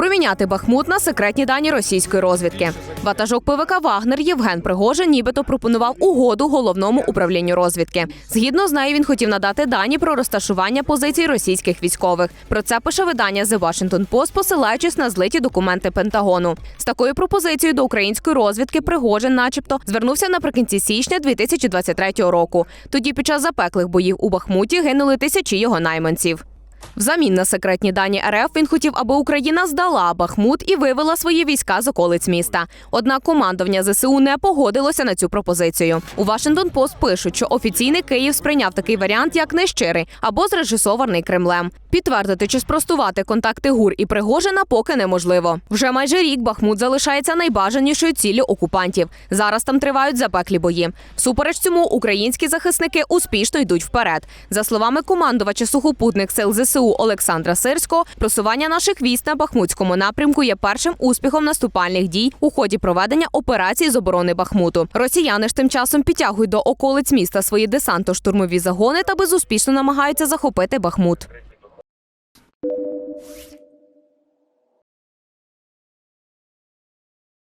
Проміняти Бахмут на секретні дані російської розвідки. Ватажок ПВК Вагнер Євген Пригожин нібито пропонував угоду головному управлінню розвідки. Згідно з нею, він хотів надати дані про розташування позицій російських військових. Про це пише видання The Washington Post, посилаючись на злиті документи Пентагону. З такою пропозицією до української розвідки Пригожин, начебто, звернувся наприкінці січня 2023 року. Тоді під час запеклих боїв у Бахмуті гинули тисячі його найманців. Взамін на секретні дані РФ він хотів, аби Україна здала Бахмут і вивела свої війська з околиць міста. Однак командування ЗСУ не погодилося на цю пропозицію. У Вашингтон Пост пишуть, що офіційний Київ сприйняв такий варіант як нещирий або зрежисований Кремлем. Підтвердити чи спростувати контакти ГУР і Пригожина поки неможливо. Вже майже рік Бахмут залишається найбажанішою ціллю окупантів. Зараз там тривають запеклі бої. Всупереч цьому українські захисники успішно йдуть вперед. За словами командувача сухопутних сил Олександра Сирського, просування наших військ на Бахмутському напрямку є першим успіхом наступальних дій у ході проведення операції з оборони Бахмуту. Росіяни ж тим часом підтягують до околиць міста свої десанто-штурмові загони та безуспішно намагаються захопити Бахмут.